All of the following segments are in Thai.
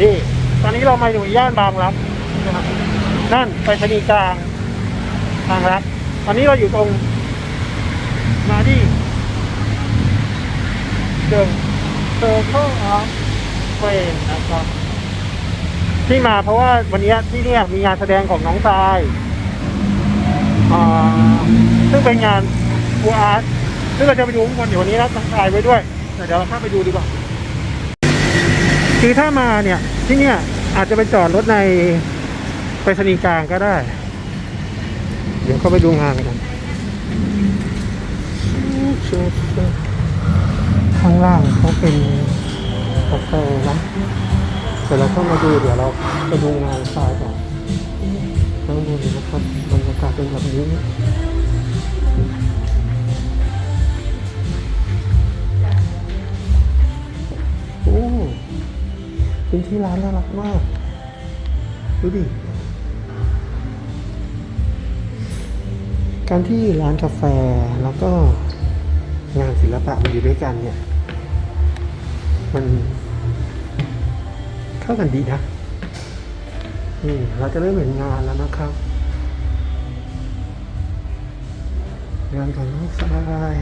นี่ตอนนี้เรามาอยู่ย่านบางรักนะครับนั่นไปรษณีกลางบางรักตอนนี้เราอยู่ตรงมาที่เดิมเซอร์เคิลออฟเฟรนนะครับที่มาเพราะว่าวันนี้ที่นี่มีงานแสดงของน้องทรายซึ่งเป็นงานฟูอาร์ตซึ่งเราจะไปดูข้างบนเดี๋ยววันนี้นะน้องทรายไว้ด้วย แต่เดี๋ยวเราข้าไปดูดีกว่า คือถ้ามาเนี่ยที่เนี่ยอาจจะไปจอดรถในไปรษณีกลางก็ได้ เดี๋ยวเข้าไปดูงานกันข้างล่างเขาเป็นกาแฟนะแต่เราเข้ามาดูเดี๋ยวเราไปดูงานทรายก่อนข้างบนนะครับบรรยากาศเป็นแบบนี้ เป็นที่ร้านน่ารักมาก ดูดิ การที่ร้านกาแฟแล้วก็งานศิลปะมันอยู่ด้วยกันเนี่ย มันเข้ากันดีนะนี่เราจะเริ่มเห็นงานแล้วนะครับ งานของน้องทราย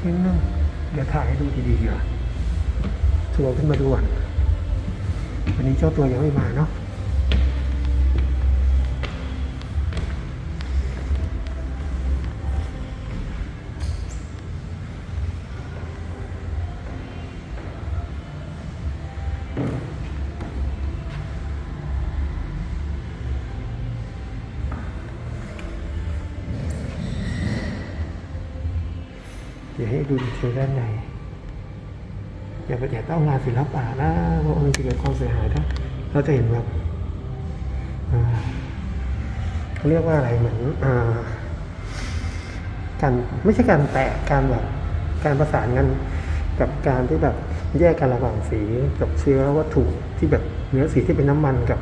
ชิ้นนึงเดี๋ยวถ่ายให้ดูดีๆดีกว่าทัวร์ขึ้นมาด่วนวันนี้เจ้าตัวยังไม่มาเนาะ เดี๋ยวให้ดูดีเทลด้านในอย่าไปแตะต้องงานศิลปะนะเพราะมันจะเกิดความเสียหายถ้าเราจะเห็นแบบเขาเรียกว่าอะไรเหมือนอการไม่ใช่การแตะการแบบการประสานกันกับการที่แบบแยกกันระหว่างสีกับเชื้อวัตถุที่แบบเนื้อสีที่เป็นน้ำมันกับ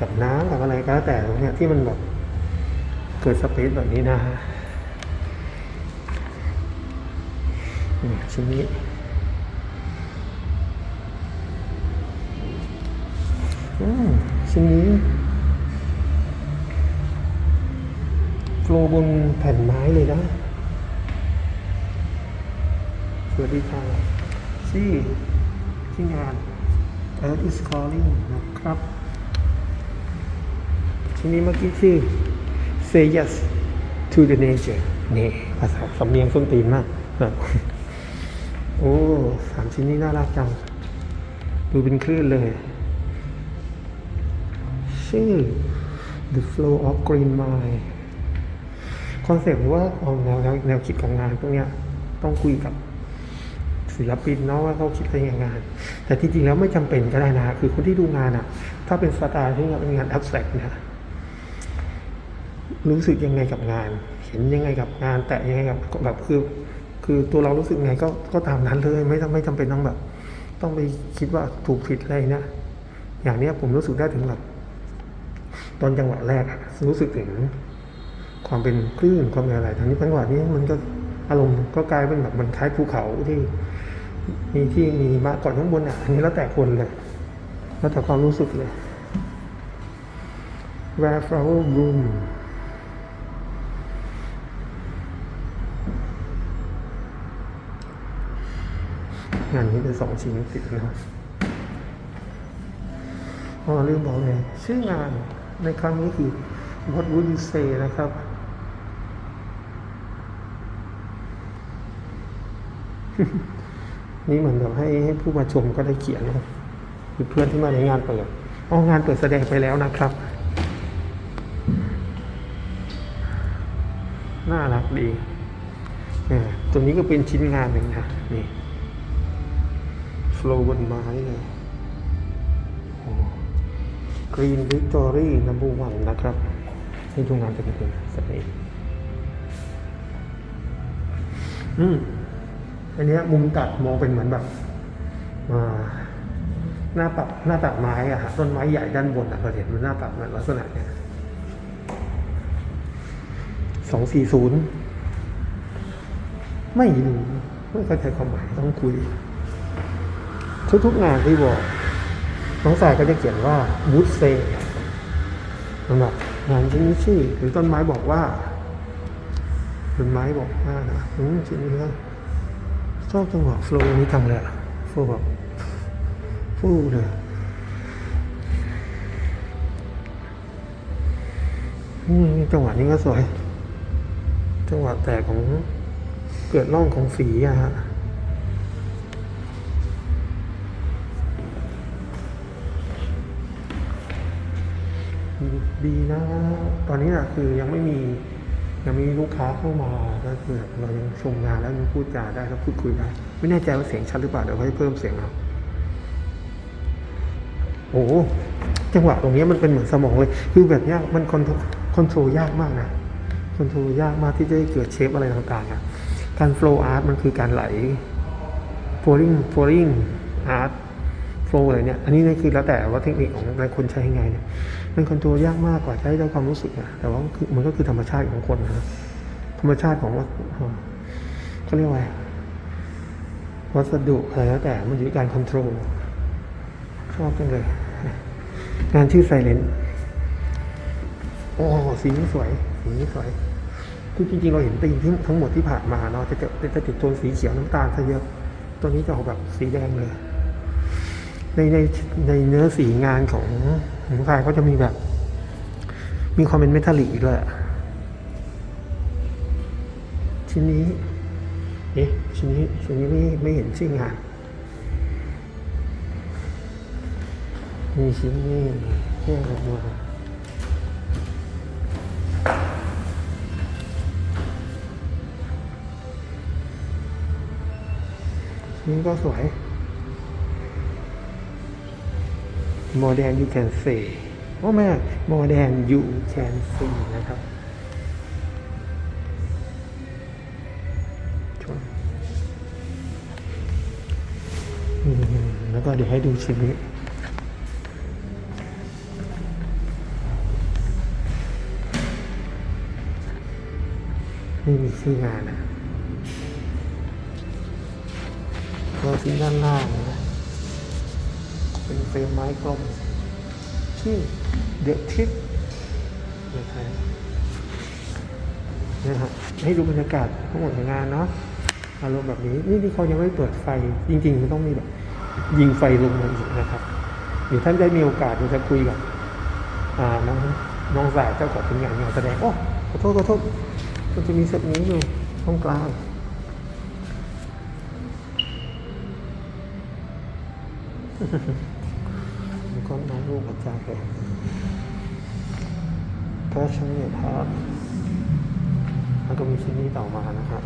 กับน้ำกับอะไรก็แล้วแต่เนี่ยที่มันแบบเกิดสเปซแบบนี้นะฮะนี่ ชิ้นนี้อืมชิ้นนี้โฟล์บนแผ่นไม้เลยนะ สวัสดีค่ะที่ที่งาน Earth is calling นะครับ ชิ้นนี้เมื่อกี้ชื่อ say yes to the nature นี่ภาษาสำเนียงส้นตีนมาก โอ้สามชิ้นนี้น่ารักจัง ดูเป็นคลื่นเลย ชื่อ The Flow of Green Mind คอนเซปต์หรือว่าเอาแนวแนวแนวคิดของงานพวกเนี้ยต้องคุยกับศิลปินเนาะว่าเขาคิดอะไรอย่างงาน แต่ที่จริงแล้วไม่จำเป็นก็ได้นะ คือคนที่ดูงานอะถ้าเป็นสไตล์ที่เป็นงาน abstract นะรู้สึกยังไงกับงาน เห็นยังไงกับงาน แตะยังไงกับแบบคือ คือตัวเรารู้สึกไงก็ก็ตามนั้นเลย ไม่ต้องไม่จำเป็นต้องแบบ ต้องไปคิดว่าถูกผิดอะไรนะอย่างเนี้ยผมรู้สึกได้ถึงแบบตอนจังหวะแรกรู้สึกถึงความเป็นคลื่นความเป็นอะไรทางนี้จังหวะนี้มันก็อารมณ์ก็กลายเป็นแบบมันคล้ายภูเขาที่มีที่มีมาก่อนข้างบนอะอันนี้แล้วแต่คนเลย แล้วแต่ความรู้สึกเลย Where flower bloom งานนี้เป็นสองชิ้นติดนะครับอ๋อลืมบอกเลยชื่องานในครั้งนี้คือ What would you say นะครับ นี่เหมือนแบบให้ให้ผู้มาชมก็ได้เขียนนะครับคือเพื่อนที่มาในงานเปิดอ๋องานเปิดแสดงไปแล้วนะครับ น่ารักดีเนี่ยตรงนี้ก็เป็นชิ้นงานหนึ่งนะนี่ ฟล์บนไม้เลยโอ้ Green Victory Number One นะครับ นี่ดูงานเป็นเป็นสเปนอืมอันนี้มุมตัดมองเป็นเหมือนแบบอ่าหน้าปัดหน้าตัดไม้อะฮะต้นไม้ใหญ่ด้านบนอะเราเห็นมันหน้าตัดมือนลักษณะเนี้ยสองสี่ศูนย์ไม่รู้ไม่เข้าใจความหมายต้องคุย ทุกๆงานที่บอกน้องสายก็จะเขียนว่าวูดเซสำหรับงานชิ้นนี้ชื่อหรือต้นไม้บอกว่าต้นไม้บอกว่านะอืมชิ้นนี้ก็ชอบจังหวะโฟล์นี้จังเลยอะโฟล์แบบฟูเลยอืมจังหวะนี้ก็สวย จังหวะแตกของเกิดร่องของสีอะฮะ ดีนะ ตอนนี้นะคือยังไม่มียังมีลูกค้าเข้ามาก็คือเรายังชมงานแล้วยังพูดจาได้แล้วพูดคุยได้ไม่แน่ใจว่าเสียงชัดหรือเปล่าเดี๋ยวให้เพิ่มเสียงเอาโอ้โหจังหวะตรงนี้มันเป็นเหมือนสมองเลย คือแบบเนี้ยมันคอนโทรคอนโทรลยากมากนะคอนโทรลยากมากที่จะให้เกิดเชฟอะไรต่างๆอะการโฟล์อาร์ตมันคือการไหลโฟลิงโฟลิงอาร์ตโฟล์อะไรเนี่ยอันนี้เนี่ยคือแล้วแต่ว่าเทคนิคของหลายคนใช้ยังไงเนี่ยมันคอนโทรลยากมากกว่าให้ด้ความรู้สึกอะแต่ว่ามันก็คือธรรมชาติของคนนะธรรมชาติของว่าเขาเรียกว่าวัสดุอะไรแล้วแต่มันอยู่การคอนโทรลชอบจังเลยงานชื่อไซเลนโอ้สีนี้สวย สีนี้สวยคือจริงๆ เราเห็นตีมที่ทั้งหมดที่ผ่านมาเนาะจะจะจะติดโทนสีเขียวน้ำตาลซะเยอะ ตัวนี้จะออกแบบสีแดงเลย ในในในเนื้อสีงานของ ของทายเขาจะมีแบบ มีความเป็นเมทัลลิกด้วยชิ้นนี้เอ๊ะชิ้นนี้ชิ้นนี้ไม่ไม่เห็นชื่องานมีชิ้นนี้แยกออกมาชิ้นก็สวย more than you can say โอ้แม่ more than you can see นะครับแล้วก็เดี๋ยวให้ดูชิ้นนี้นี่มีชื่องานนะก็ชิ้นด้านล่างนะ เป็นเฟรมไม้กลมชื่อเด e ทิปนะครับนะฮะให้ดูบรรยากาศทั้งหมดของงานเนาะอารมณ์แบบนี้นี่ที่เขายังไม่เปิดไฟจริงๆมันต้องมีแบบ ยิงไฟลงมาอีกนะครับเดี๋ยวท่านได้มีโอกาสเราจะคุยกับอ่าน้องน้องสายเจ้าของผลงานงานแสดงโอ้ขอโทษขอโทษมันจะมีเซตนี้อยู่ตรงกลางแล้ว ก็น้องลูกอาจารย์เลยพราะช่างเนี่ยพาร์ทแล้วก็มีชิ้นนี้ต่อมานะครับ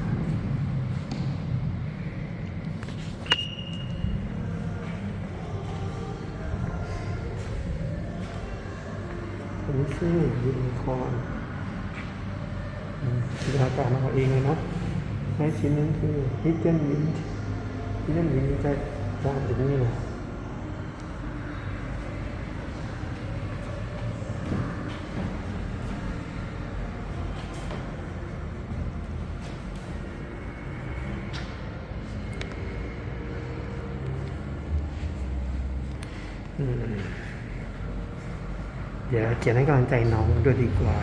อันนี้ชื่อยูนิคอร์นจินตนาการเอาเองเลยเนาะและชิ้นนั้นคือ Hidden Wind Hidden Wind นี่จะวางอยู่นี่เลย อืม เดี๋ยวเขียนให้กำลังใจน้องด้วยดีกว่า